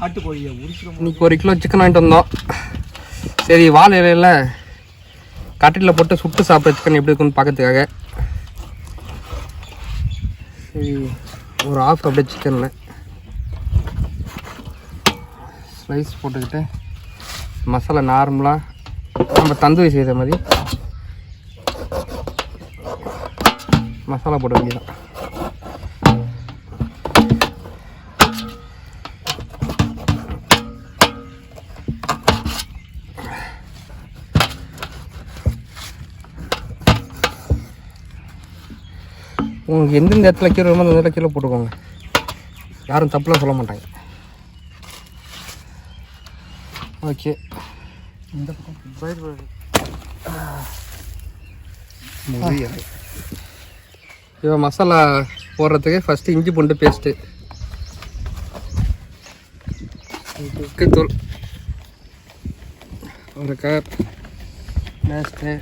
நாட்டுக்கோழியை உரிச்சிடும் இன்னைக்கு ஒரு kilo chicken வாங்கிட்டு வந்தோம். சரி வாழை இலையில கட்டிலில் போட்டு சுட்டு சாப்பிட்ற சிக்கன் எப்படி இருக்குன்னு பார்க்கறதுக்காக. சரி ஒரு ஆஃப் அப்படியே சிக்கனில் ஸ்லைஸ் போட்டுக்கிட்டு மசாலா நார்மலாக நம்ம தந்தூரி செய்கிற மாதிரி மசாலா போட வேண்டியதான் உங்களுக்கு எந்தெந்த இடத்துல கீரை வேணுமோ அந்த இடத்துல கீழே போட்டுக்கோங்க. யாரும் தப்புலாம் சொல்ல மாட்டாங்க. ஓகே. இந்த பக்கம் இப்போ மசாலா போடுறதுக்கு ஃபஸ்ட்டு இஞ்சி பூண்டு பேஸ்ட்டு தூள். ஒரு cup paste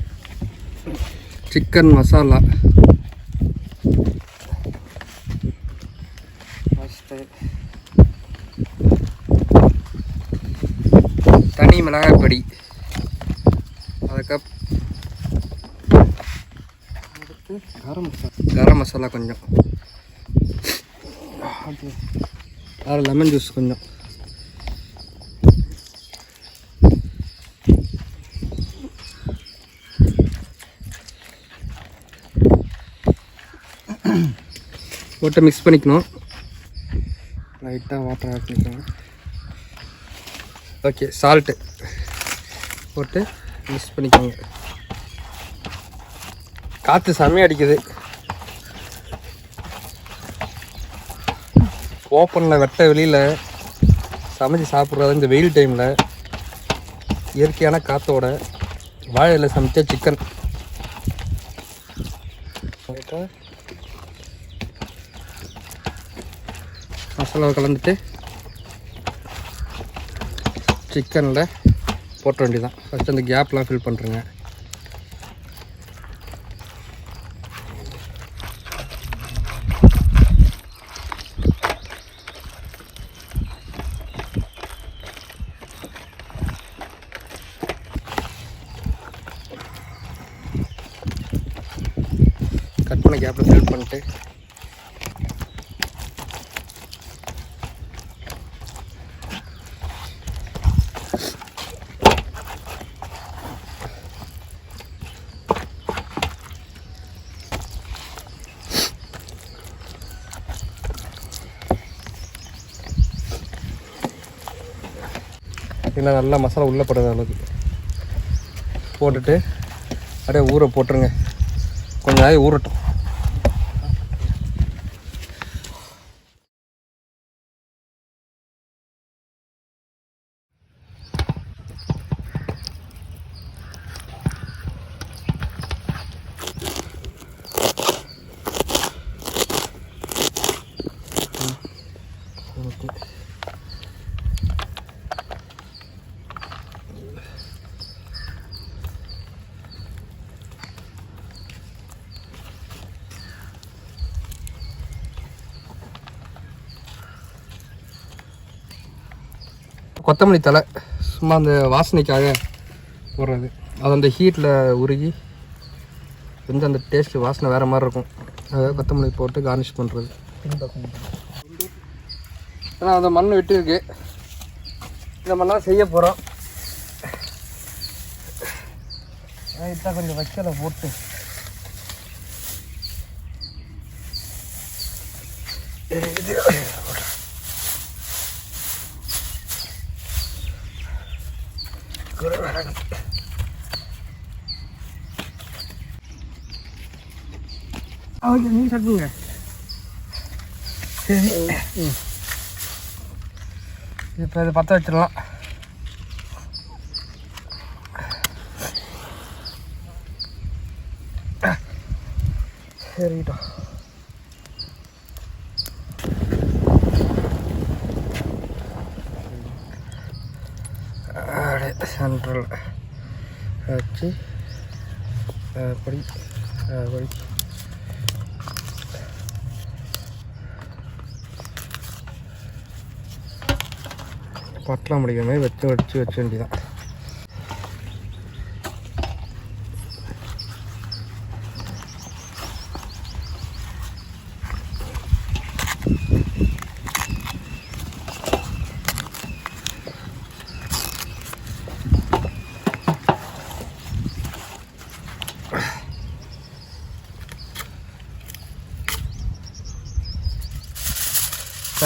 chicken masala first தனி மிளகாய் பொடி அரை கப் கரம் மசாலா. கரம் மசாலா கொஞ்சம். அதில் லெமன் ஜூஸ் கொஞ்சம். போட்டு மிக்ஸ் பண்ணிக்கணும். லைட்டாக வாட்டர் ஆட் பண்ணிக்கோங்க ஓகே சால்ட்டு போட்டு மிக்ஸ் பண்ணிக்கோங்க. காற்று செம்மையாக அடிக்குது. ஓப்பனில் வெட்ட வெளியில் சமைச்சு சாப்பிட்றது இந்த வெயில் டைமில் இயற்கையான காற்றோட வாழையில் சமைச்ச சிக்கன் மசாலாவை கலந்துட்டு சிக்கனில் போட்ட வேண்டியதான் ஃபஸ்ட்டு அந்த கேப்லாம் ஃபில் பண்ணுறேங்க கட் பண்ண கேப்பில் ஃபில் பண்ணிட்டு இல்லை நல்லா மசாலா உள்ளே படுற அளவுக்கு. போட்டுட்டு அப்படியே ஊற போட்டுருங்க. கொஞ்ச ஆகி ஊறட்டும் ஓகே கொத்தமல்லி தலை சும்மா அந்த வாசனைக்காக போடுறது. அது அந்த ஹீட்டில் உருகி வந்து அந்த டேஸ்ட்டு வாசனை வேறு மாதிரி இருக்கும். அதை கொத்தமல்லி போட்டு கார்னிஷ் பண்ணுறது ஏன்னா அந்த மண் விட்டு இருக்கு. இந்த மண்ணால் செய்ய போகிறோம் இதான் கொஞ்சம் வைக்கலை போட்டு. அவங்க நீ சொல்லுங்க சரி. இப்போ இதை பற்ற வச்சிடலாம். சரிட்டோம் அப்படியே சென்ட்ரல் வச்சு அப்படி அப்படி பட்டலாம் முடிக்கிற மாதிரி வச்சு வச்சு வச்ச வேண்டியதான்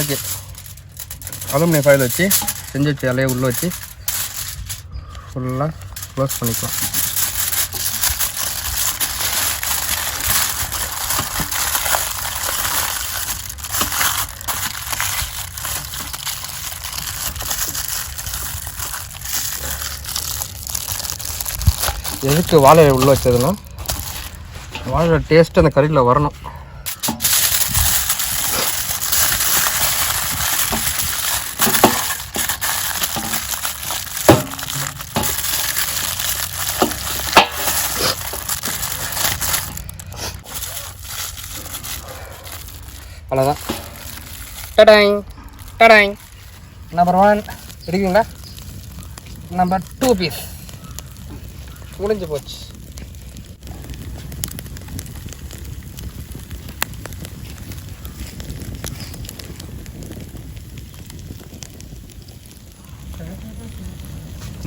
ஓகே அலுமினியம் ஃபைல் வச்சு செஞ்சு வச்சு இலையை உள்ளே வச்சு ஃபுல்லாக க்ளோஸ் பண்ணிக்கலாம் எதுக்கு வாழையை உள்ளே வச்சதுன்னா வாழை டேஸ்ட் அந்த கறியில் வரணும். அவ்வளோதான் டடாங் டடாங் நம்பர் ஒன் எடுக்கீங்களா நம்பர் டூ பீஸ் முடிஞ்சு போச்சு.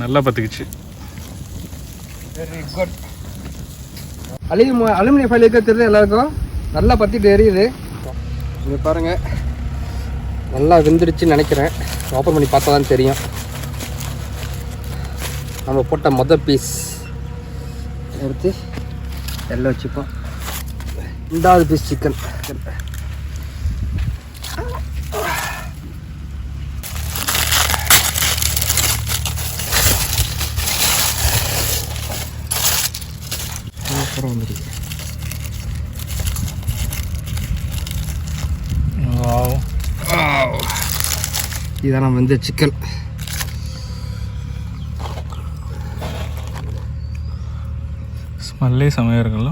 நல்லா பத்துக்குச்சு. Very good aluminium aluminium foil இருக்க தெரியுது எல்லாருக்கும். நல்லா பற்றிட்டு எரியுது. இங்கே பாருங்கள் நல்லா வெந்துடுச்சுன்னு நினைக்கிறேன். ஓப்பன் பண்ணி பார்த்தா தான் தெரியும். நம்ம போட்ட மொதல் பீஸ் எடுத்து எல்லாம் வச்சுப்போம். ரெண்டாவது பீஸ் சிக்கன் சூப்பராக வந்துருக்கு இதான் நம்ம வந்து சிக்கன் ஸ்மெல்லே செமையாக இருக்குல்ல.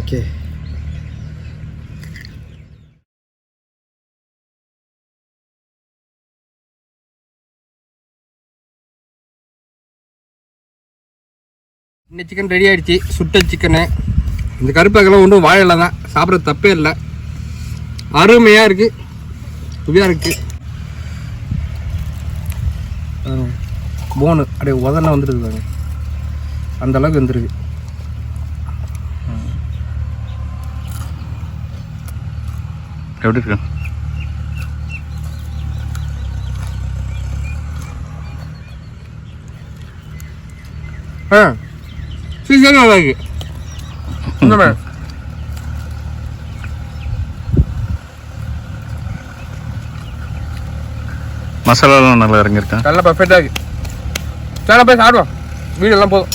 ஓகே இந்த சிக்கன் ரெடி ஆயிடுச்சு. சுட்ட சிக்கனு இந்த கருப்பாக்கெல்லாம் ஒன்றும் வாழையில தான். சாப்பிட்ற தப்பே இல்லை. அருமையாக இருக்கு. சுவையாக இருக்கு. போனு அப்படியே உதன வந்துருக்கு பாருங்க. அந்த அளவுக்கு வந்துருக்கு எப்படி இருக்கு? ஆ சீசன் இந்த மாதிரி மசாலாலாம் நல்லா இறங்கியிருக்கேன் நல்லா பர்ஃபெக்டாக இருக்கு சரி போய் சாப்பிடுவோம் வீடு எல்லாம் போதும்